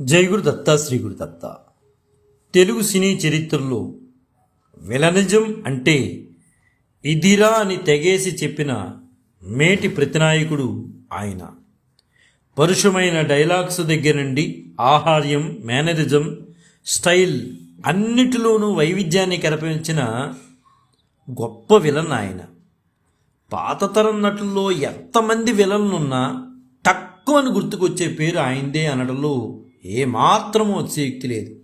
జై గురుదత్త శ్రీ గురుదత్త తెలుగు సినీ చరిత్రలో విలనిజం అంటే ఇదిరా అని తెగేసి చెప్పిన మేటి ప్రతినాయకుడు ఆయన. పరుషమైన డైలాగ్స్ దగ్గర నుండి ఆహార్యం మేనరిజం స్టైల్ అన్నిటిలోనూ వైవిధ్యాన్ని కనిపించిన గొప్ప విలన్ ఆయన. పాతతరం నటుల్లో ఎంతమంది విలన్లున్నా తక్కువ అని గుర్తుకొచ్చే పేరు ఆయనదే అనడంలో ఏమాత్రము అతిశయోక్తి లేదు.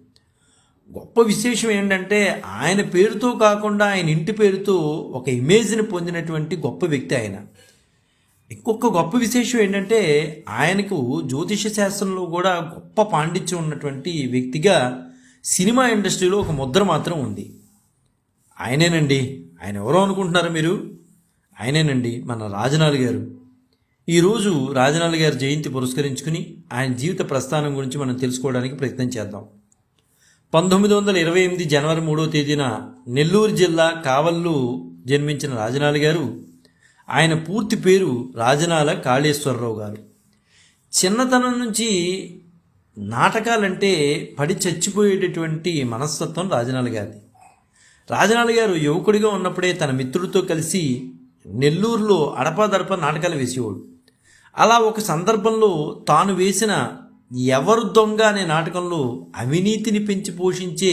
గొప్ప విశేషం ఏంటంటే ఆయన పేరుతో కాకుండా ఆయన ఇంటి పేరుతో ఒక ఇమేజ్ని పొందినటువంటి గొప్ప వ్యక్తి ఆయన. ఇంకొక గొప్ప విశేషం ఏంటంటే ఆయనకు జ్యోతిష శాస్త్రంలో కూడా గొప్ప పాండిత్యం ఉన్నటువంటి వ్యక్తిగా సినిమా ఇండస్ట్రీలో ఒక ముద్ర మాత్రం ఉంది. ఆయనేనండి. ఆయన ఎవరో అనుకుంటున్నారా మీరు? ఆయనేనండి. మన రాజనాల్ గారు. ఈరోజు రాజనాల్ గారి జయంతి పురస్కరించుకుని ఆయన జీవిత ప్రస్థానం గురించి మనం తెలుసుకోవడానికి ప్రయత్నం చేద్దాం. పంతొమ్మిది వందల ఇరవై ఎనిమిది జనవరి మూడో తేదీన నెల్లూరు జిల్లా కావల్లో జన్మించిన రాజనాల్ గారు ఆయన పూర్తి పేరు రాజనాల కాళేశ్వరరావు గారు. చిన్నతనం నుంచి నాటకాలంటే పడి చచ్చిపోయేటటువంటి మనస్తత్వం రాజనాల గారిది. రాజనాల గారు యువకుడిగా ఉన్నప్పుడే తన మిత్రుడితో కలిసి నెల్లూరులో అడపాదడప నాటకాలు వేసేవాడు. అలా ఒక సందర్భంలో తాను వేసిన ఎవరు దొంగ అనే నాటకంలో అవినీతిని పెంచి పోషించే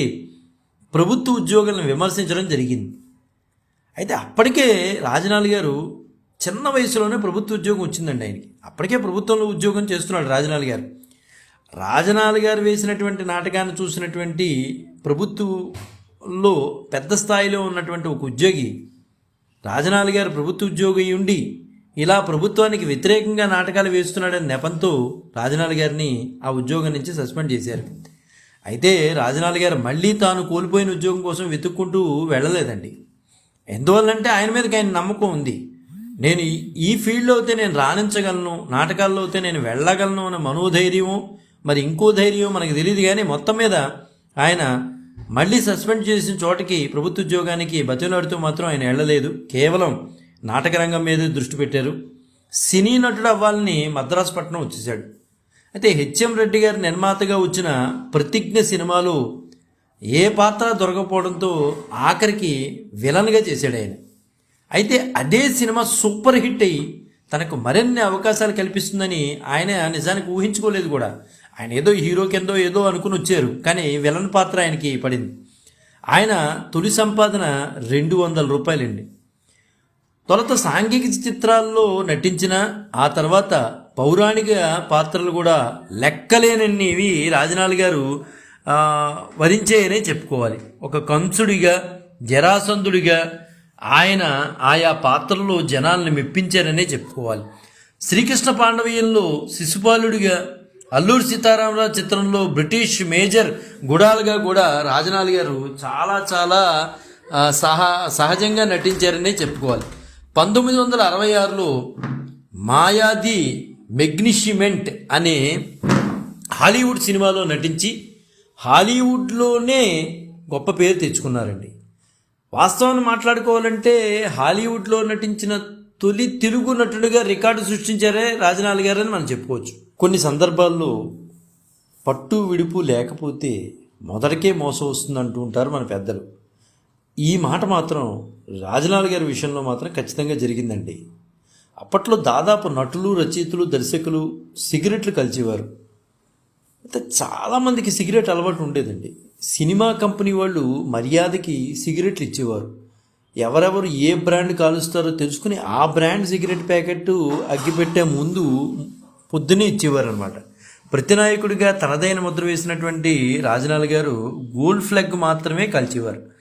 ప్రభుత్వ ఉద్యోగులను విమర్శించడం జరిగింది. అయితే అప్పటికే రాజనాల్ గారు చిన్న వయసులోనే ప్రభుత్వ ఉద్యోగం వచ్చిందండి ఆయనకి. అప్పటికే ప్రభుత్వంలో ఉద్యోగం చేస్తున్నాడు రాజనాలు గారు. రాజనాలు గారు వేసినటువంటి నాటకాన్ని చూసినటువంటి ప్రభుత్వంలో పెద్ద స్థాయిలో ఉన్నటువంటి ఒక ఉద్యోగి రాజనాలు గారు ప్రభుత్వ ఉద్యోగి ఉండి ఇలా ప్రభుత్వానికి వ్యతిరేకంగా నాటకాలు వేస్తున్నాడని నెపంతో రాజనాల గారిని ఆ ఉద్యోగం నుంచి సస్పెండ్ చేశారు. అయితే రాజనాల గారు మళ్ళీ తాను కోల్పోయిన ఉద్యోగం కోసం వెతుక్కుంటూ వెళ్ళలేదండి. ఎందువల్లంటే ఆయన మీదకి ఆయన నమ్మకం ఉంది. నేను ఈ- ఫీల్డ్లో అయితే నేను రాణించగలను నాటకాల్లో అయితే నేను వెళ్ళగలను అన్న మనోధైర్యము మరి ఇంకో ధైర్యం మనకు తెలియదు కానీ మొత్తం మీద ఆయన మళ్ళీ సస్పెండ్ చేసిన చోటకి ప్రభుత్వ ఉద్యోగానికి బతిలాడుతూ మాత్రం ఆయన వెళ్ళలేదు. కేవలం నాటకరంగం మీదే మీద దృష్టి పెట్టారు. సినీ నటుడు అవ్వాలని మద్రాసు పట్టణం వచ్చేసాడు అయితే హెచ్ఎం రెడ్డి గారి నిర్మాతగా వచ్చిన ప్రతిజ్ఞ సినిమాలో ఏ పాత్ర దొరకపోవడంతో ఆఖరికి విలన్గా చేశాడు ఆయన. అయితే అదే సినిమా సూపర్ హిట్ అయ్యి తనకు మరిన్ని అవకాశాలు కల్పిస్తుందని ఆయన నిజానికి ఊహించుకోలేదు కూడా. ఆయన ఏదో హీరో కిందో ఏదో అనుకుని వచ్చారు కానీ విలన్ పాత్ర ఆయనకి పడింది. ఆయన తొలి సంపాదన రెండు వందల రూపాయలండి. తొలత సాంఘిక చిత్రాల్లో నటించిన ఆ తర్వాత పౌరాణిక పాత్రలు కూడా లెక్కలేనన్నివి రాజనాల్ గారు వరించాయనే చెప్పుకోవాలి. ఒక కంసుడిగా జరాసంధుడిగా ఆయన ఆయా పాత్రల్లో జనాల్ని మెప్పించారనే చెప్పుకోవాలి. శ్రీకృష్ణ పాండవీయంలో శిశుపాలుడిగా అల్లూరి సీతారామరాజు చిత్రంలో బ్రిటిష్ మేజర్ గుడాలుగా కూడా రాజనాల్ గారు చాలా చాలా సహ సహజంగా నటించారనే చెప్పుకోవాలి. పంతొమ్మిది వందల అరవై ఆరులో మాయాది మెగ్నిషిమెంట్ అనే హాలీవుడ్ సినిమాలో నటించి హాలీవుడ్లోనే గొప్ప పేరు తెచ్చుకున్నారండి. వాస్తవాన్ని మాట్లాడుకోవాలంటే హాలీవుడ్లో నటించిన తొలి తెలుగు నటుడిగా రికార్డు సృష్టించారే రాజనాల్ గారని మనం చెప్పుకోవచ్చు. కొన్ని సందర్భాల్లో పట్టు విడుపు లేకపోతే మొదటికే మోసం వస్తుంది అంటూ ఉంటారు మన పెద్దలు. ఈ మాట మాత్రం రాజలాల్ గారి విషయంలో మాత్రం ఖచ్చితంగా జరిగిందండి. అప్పట్లో దాదాపు నటులు రచయితలు దర్శకులు సిగరెట్లు కలిసేవారు అయితే చాలామందికి సిగరెట్ అలవాటు ఉండేదండి. సినిమా కంపెనీ వాళ్ళు మర్యాదకి సిగరెట్లు ఇచ్చేవారు. ఎవరెవరు ఏ బ్రాండ్ కాలుస్తారో తెలుసుకుని ఆ బ్రాండ్ సిగరెట్ ప్యాకెట్ అగ్గిపెట్టే ముందు పొద్దునే ఇచ్చేవారనమాట ప్రతినాయకుడిగా తనదైన ముద్ర వేసినటువంటి రాజనాల్ గారు గోల్డ్ ఫ్లెగ్ మాత్రమే కాల్చేవారు.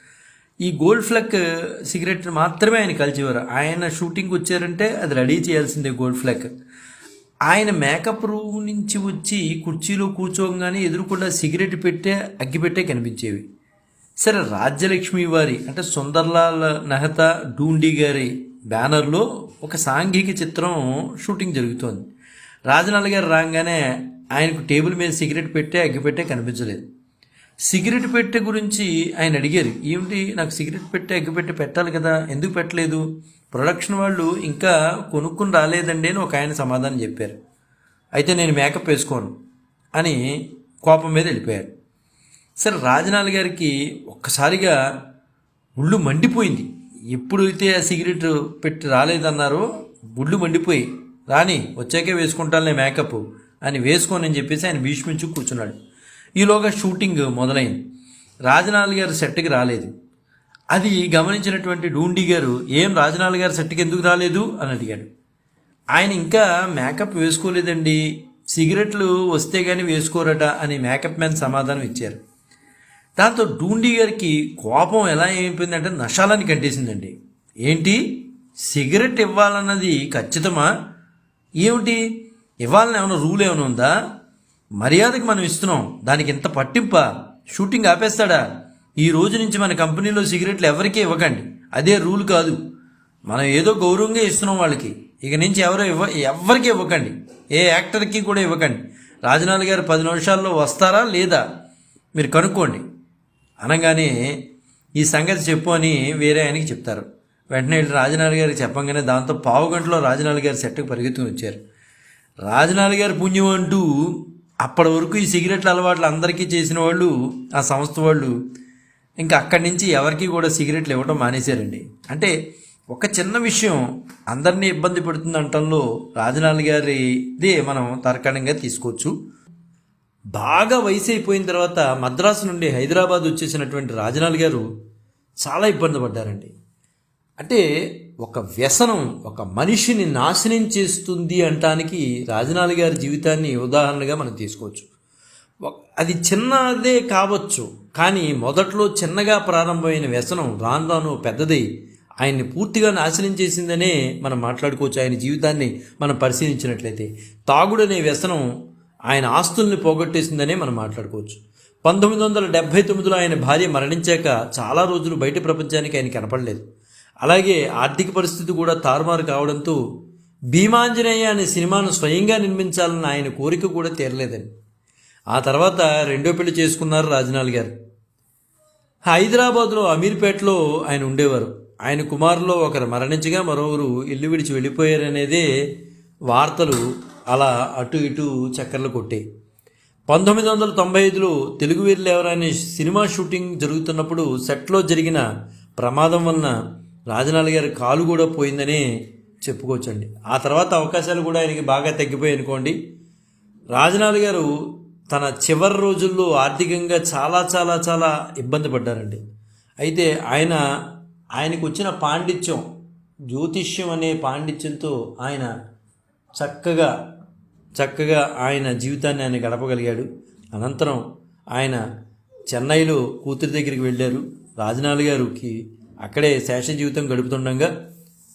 ఈ గోల్డ్ ఫ్లెక్ సిగరెట్ మాత్రమే ఆయన కలిచేవారు. ఆయన షూటింగ్ వచ్చారంటే అది రెడీ చేయాల్సిందే గోల్డ్ ఫ్లెక్. ఆయన మేకప్ రూమ్ నుంచి వచ్చి కుర్చీలో కూర్చోగానే ఎదురుకుండా సిగరెట్ పెట్టే అగ్గిపెట్టే కనిపించేవి. సరే రాజ్యలక్ష్మి వారి అంటే సుందర్లాల్ నెహతా డూండి గారి బ్యానర్లో ఒక సాంఘిక చిత్రం షూటింగ్ జరుగుతోంది. రాజనాల్ గారు రాగానే ఆయనకు టేబుల్ మీద సిగరెట్ పెట్టే అగ్గిపెట్టే కనిపించలేదు. సిగరెట్ పెట్టె గురించి ఆయన అడిగారు. ఏమిటి? నాకు సిగరెట్ పెట్టె అగ్గిపెట్టె పెట్టాలి కదా. ఎందుకు పెట్టలేదు? ప్రొడక్షన్ వాళ్ళు ఇంకా కొనుక్కుని రాలేదండి అని ఒక ఆయన సమాధానం చెప్పారు. అయితే నేను మేకప్ వేసుకోను అని కోపం మీద వెళ్ళిపోయారు. సరే రాజనాల్ గారికి ఒక్కసారిగా ముళ్ళు మండిపోయింది. ఎప్పుడైతే ఆ సిగరెట్ పెట్టి రాలేదన్నారో ముళ్ళు మండిపోయి రాని వచ్చాకే వేసుకుంటానులే మేకప్ అని వేసుకోనని చెప్పేసి ఆయన భీష్మించు కూర్చున్నాడు. ఈలోగా షూటింగ్ మొదలైంది. రాజనాల్ గారు సెట్కి రాలేదు. అది గమనించినటువంటి డూండి గారు ఏం రాజనాల్ గారు సెట్కి ఎందుకు రాలేదు? అని అడిగాడు. ఆయన ఇంకా మేకప్ వేసుకోలేదండి. సిగరెట్లు వస్తే కానీ వేసుకోరట అని మేకప్ మ్యాన్ సమాధానం ఇచ్చారు. దాంతో డూండి గారికి కోపం ఎలా అయిపోయిందంటే నషాలని కట్టేసిందండి. ఏంటి? సిగరెట్ ఇవ్వాలన్నది ఖచ్చితమా? ఏమిటి? ఇవ్వాలని ఏమైనా రూల్ ఏమైనా ఉందా? మర్యాదకి మనం ఇస్తున్నాం. దానికి ఇంత పట్టింప? షూటింగ్ ఆపేస్తాడా? ఈ రోజు నుంచి మన కంపెనీలో సిగరెట్లు ఎవరికీ ఇవ్వకండి. అదే రూల్ కాదు. మనం ఏదో గౌరవంగా ఇస్తున్నాం వాళ్ళకి. ఇక నుంచి ఎవరో ఇవ్వ ఎవరికి ఇవ్వకండి. ఏ యాక్టర్కి కూడా ఇవ్వకండి. రాజనాథ్ గారు పది నిమిషాల్లో వస్తారా లేదా? మీరు కనుక్కోండి. అనగానే ఈ సంగతి చెప్పు అని వేరే ఆయనకి చెప్తారు. వెంటనే వెళ్ళి గారికి చెప్పంగానే దాంతో పావు గంటలో రాజనాథ్ గారి సెట్కి పరిగెత్తుకుని వచ్చారు. రాజనాథ్ గారి పుణ్యం అంటూ అప్పటి వరకు ఈ సిగరెట్ల అలవాట్లు అందరికీ చేసిన వాళ్ళు ఆ సంస్థ వాళ్ళు ఇంకా అక్కడి నుంచి ఎవరికి కూడా సిగరెట్లు ఇవ్వడం మానేశారండి. అంటే ఒక చిన్న విషయం అందరినీ ఇబ్బంది పెడుతుంది అంటంలో రాజనాల్ గారిదే మనం తర్కణంగా తీసుకోవచ్చు. బాగా వయసు అయిపోయిన తర్వాత మద్రాసు నుండి హైదరాబాద్ వచ్చేసినటువంటి రాజనాల్ గారు చాలా ఇబ్బంది పడ్డారండి. అంటే ఒక వ్యసనం ఒక మనిషిని నాశనం చేస్తుంది అంటానికి రాజనాల గారి జీవితాన్ని ఉదాహరణగా మనం తీసుకోవచ్చు. అది చిన్నదే కావచ్చు కానీ మొదట్లో చిన్నగా ప్రారంభమైన వ్యసనం రాను రాను పెద్దదై ఆయన్ని పూర్తిగా నాశనం చేసిందనే మనం మాట్లాడుకోవచ్చు. ఆయన జీవితాన్ని మనం పరిశీలించినట్లయితే తాగుడనే వ్యసనం ఆయన ఆస్తుల్ని పోగొట్టేసిందనే మనం మాట్లాడుకోవచ్చు. పంతొమ్మిది వందల డెబ్భై తొమ్మిదిలో ఆయన భార్య మరణించాక చాలా రోజులు బయట ప్రపంచానికి ఆయన కనపడలేదు. అలాగే ఆర్థిక పరిస్థితి కూడా తారుమారు కావడంతో భీమాంజనేయ అనే సినిమాను స్వయంగా నిర్మించాలన్న ఆయన కోరిక కూడా తీరలేదని ఆ తర్వాత రెండో పెళ్ళి చేసుకున్నారు రాజనాల్ గారు. హైదరాబాద్లో అమీర్పేటలో ఆయన ఉండేవారు. ఆయన కుమారులో ఒకరు మరణించగా మరొకరు ఇల్లు విడిచి వెళ్ళిపోయారనేదే వార్తలు అలా అటు ఇటు చక్కర్లు కొట్టాయి. పంతొమ్మిది వందల తొంభై ఐదులో తెలుగు వీరులు ఎవరనే సినిమా షూటింగ్ జరుగుతున్నప్పుడు సెట్లో జరిగిన ప్రమాదం వలన రాజనాల్ గారి కాలు కూడా పోయిందని చెప్పుకోవచ్చండి. ఆ తర్వాత అవకాశాలు కూడా ఆయనకి బాగా తగ్గిపోయాయి అనుకోండి. రాజనాల్ గారు తన చివరి రోజుల్లో ఆర్థికంగా చాలా చాలా చాలా ఇబ్బంది పడ్డారండి. అయితే ఆయన ఆయనకు వచ్చిన పాండిత్యం జ్యోతిష్యం అనే పాండిత్యంతో ఆయన చక్కగా చక్కగా ఆయన జీవితాన్ని ఆయన గడపగలిగాడు. అనంతరం ఆయన చెన్నైలో కూతురి దగ్గరికి వెళ్ళారు. రాజనాల్ గారికి అక్కడే శేష జీవితం గడుపుతుండగా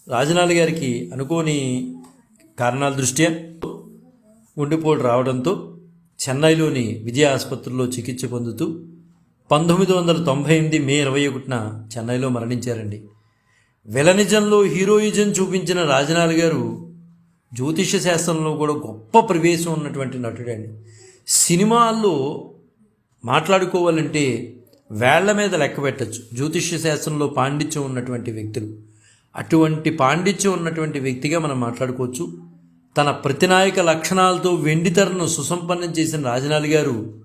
రాజనాల్ గారికి అనుకోని కారణాల దృష్ట్యా గుండెపోటు రావడంతో చెన్నైలోని విజయ ఆసుపత్రిలో చికిత్స పొందుతూ పంతొమ్మిది వందల తొంభై ఎనిమిది మే ఇరవై ఒకటిన చెన్నైలో మరణించారండి. వెలనిజంలో హీరోయిజం చూపించిన రాజనాల్ గారు జ్యోతిష శాస్త్రంలో కూడా గొప్ప ప్రవేశం ఉన్నటువంటి నటుడండి. సినిమాల్లో మాట్లాడుకోవాలంటే వేళ్ళ మీద లెక్క పెట్టచ్చు. జ్యోతిష్య శాస్త్రంలో పాండిత్యం ఉన్నటువంటి వ్యక్తులు. అటువంటి పాండిత్యం ఉన్నటువంటి వ్యక్తిగా మనం మాట్లాడుకోవచ్చు. తన ప్రతినాయక లక్షణాలతో వెండితెరను సుసంపన్నం చేసిన రాజనాథ్ గారు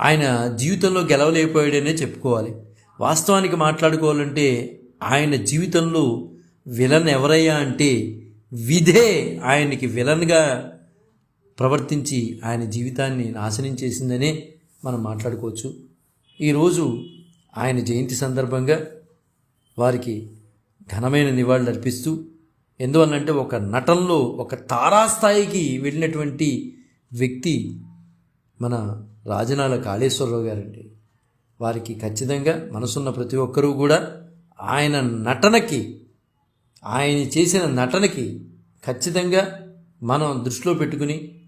ఆయన జీవితంలో గెలవలేకపోయాడనే చెప్పుకోవాలి. వాస్తవానికి మాట్లాడుకోవాలంటే ఆయన జీవితంలో విలన్ ఎవరయ్యా అంటే విధే ఆయనకి విలన్గా ప్రవర్తించి ఆయన జీవితాన్ని నాశనం చేసిందనే మనం మాట్లాడుకోవచ్చు. ఈరోజు ఆయన జయంతి సందర్భంగా వారికి ఘనమైన నివాళులు అర్పిస్తూ ఎందువల్లంటే ఒక నటనలో ఒక తారాస్థాయికి వెళ్ళినటువంటి వ్యక్తి మన రాజనాల కాళేశ్వరరావు గారండి. వారికి ఖచ్చితంగా మనసున్న ప్రతి ఒక్కరూ కూడా ఆయన నటనకి ఆయన చేసిన నటనకి ఖచ్చితంగా మనం దృష్టిలో పెట్టుకుని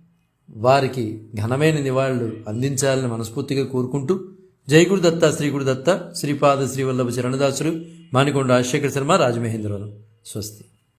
వారికి ఘనమైన నివాళులు అందించాలని మనస్ఫూర్తిగా కోరుకుంటూ జై గురుదత్త శ్రీ గురుదత్త శ్రీపాద శ్రీవల్లభ చరణదాసులు మానికొండ రాజశేఖర శర్మ రాజమహేంద్రవరం. స్వస్తి.